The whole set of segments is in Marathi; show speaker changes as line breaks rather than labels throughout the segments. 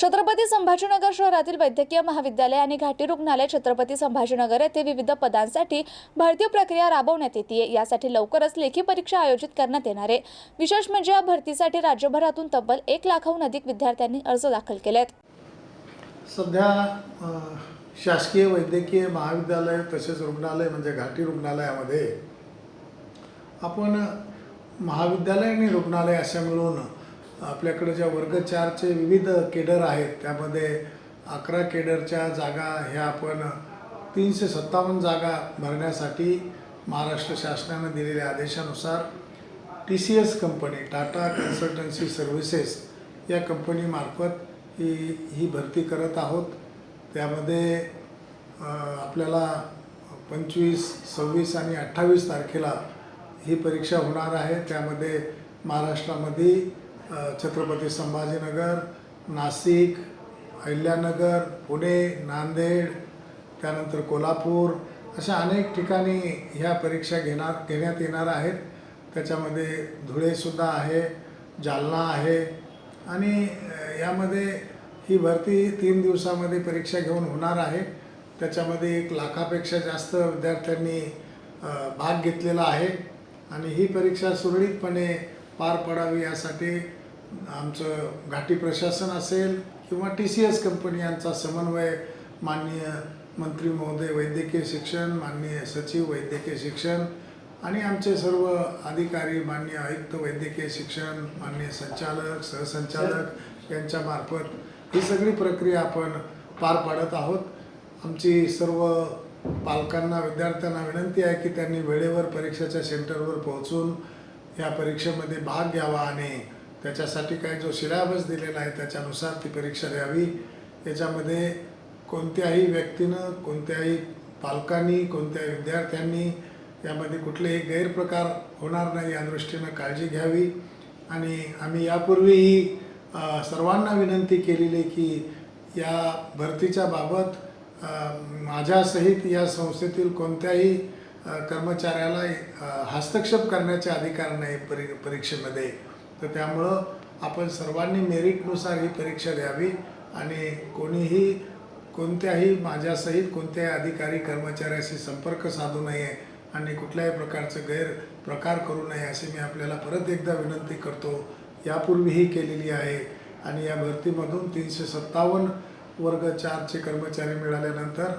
छत्रपती संभाजीनगर शहरातील वैद्यकीय महाविद्यालय आणि घाटी रुग्णालय छत्रपती संभाजीनगर येथे विविध पदांसाठी भरती प्रक्रिया राबवण्यात येते यासाठी लवकरच लेखी परीक्षा आयोजित करण्यात येणार आहे. विशेष म्हणजे या भरतीसाठी राज्यभरातून तब्बल एक लाखाहून अधिक विद्यार्थ्यांनी अर्ज दाखल केलेत.
सध्या शासकीय वैद्यकीय महाविद्यालय तसेच रुग्णालय म्हणजे घाटी रुग्णालयामध्ये आपण महाविद्यालय आणि रुग्णालय अशा मिळून आपल्याकडं ज्या वर्ग चारचे विविध केडर आहेत त्यामध्ये अकरा केडरच्या जागा ह्या आपण तीनशे सत्तावन्न जागा भरण्यासाठी महाराष्ट्र शासनानं दिलेल्या आदेशानुसार T C S company Tata consultancy services या कंपनीमार्फत ही ही भरती करत आहोत. त्यामध्ये आपल्याला पंचवीस सव्वीस आणि अठ्ठावीस तारखेला ही परीक्षा होणार आहे. त्यामध्ये महाराष्ट्रामध्ये छत्रपती संभाजीनगर नाशिक अहिल्यानगर पुणे नांदेड त्यानंतर कोल्हापूर अशा अनेक ठिकाणी ह्या परीक्षा घेणार घेण्यात येणार आहेत. त्याच्यामध्ये धुळेसुद्धा आहे जालना आहे. आणि यामध्ये ही भरती तीन दिवसामध्ये परीक्षा घेऊन होणार आहे. त्याच्यामध्ये एक लाखापेक्षा जास्त विद्यार्थ्यांनी भाग घेतलेला आहे. आणि ही परीक्षा सुरळीतपणे पार पडावी यासाठी आमचं घाटी प्रशासन असेल किंवा टी सी एस कंपनी यांचा समन्वय माननीय मंत्री महोदय वैद्यकीय शिक्षण माननीय सचिव वैद्यकीय शिक्षण आणि आमचे सर्व अधिकारी माननीय आयुक्त वैद्यकीय शिक्षण माननीय संचालक सहसंचालक यांच्यामार्फत ही सगळी प्रक्रिया आपण पार पाडत आहोत. आमची सर्व पालकांना विद्यार्थ्यांना विनंती आहे की त्यांनी वेळेवर परीक्षेच्या सेंटरवर पोहोचून या परीक्षेमध्ये भाग घ्यावा आणि त्याच्यासाठी काही जो सिलॅबस दिलेला आहे त्याच्यानुसार ती परीक्षा द्यावी. याच्यामध्ये कोणत्याही व्यक्तीनं कोणत्याही पालकांनी कोणत्याही विद्यार्थ्यांनी यामध्ये कुठलेही गैरप्रकार होणार नाही या दृष्टीनं काळजी घ्यावी. आणि आम्ही यापूर्वीही सर्वांना विनंती केलेली की या भरतीच्या बाबत माझ्यासहित या संस्थेतील कोणत्याही कर्मचाऱ्याला हस्तक्षेप करण्याचे अधिकार नाही परी परीक्षेमध्ये. तर त्यामुळं आपण सर्वांनी मेरिटनुसार ही परीक्षा द्यावी आणि कोणीही कोणत्याही माझ्यासहित कोणत्याही अधिकारी कर्मचाऱ्याशी संपर्क साधू नये आणि कुठल्याही प्रकारचं गैरप्रकार करू नये अशी मी आपल्याला परत एकदा विनंती करतो. यापूर्वीही केलेली आहे आणि या भरतीमधून तीनशे सत्तावन्न वर्ग चारचे कर्मचारी मिळाल्यानंतर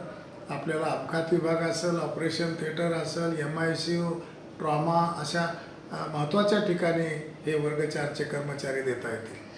आपल्याला अपघात विभाग असेल ऑपरेशन थिएटर असेल M I C U trauma अशा महत्त्वाच्या ठिकाणी हे वर्ग चारचे कर्मचारी देता येतील.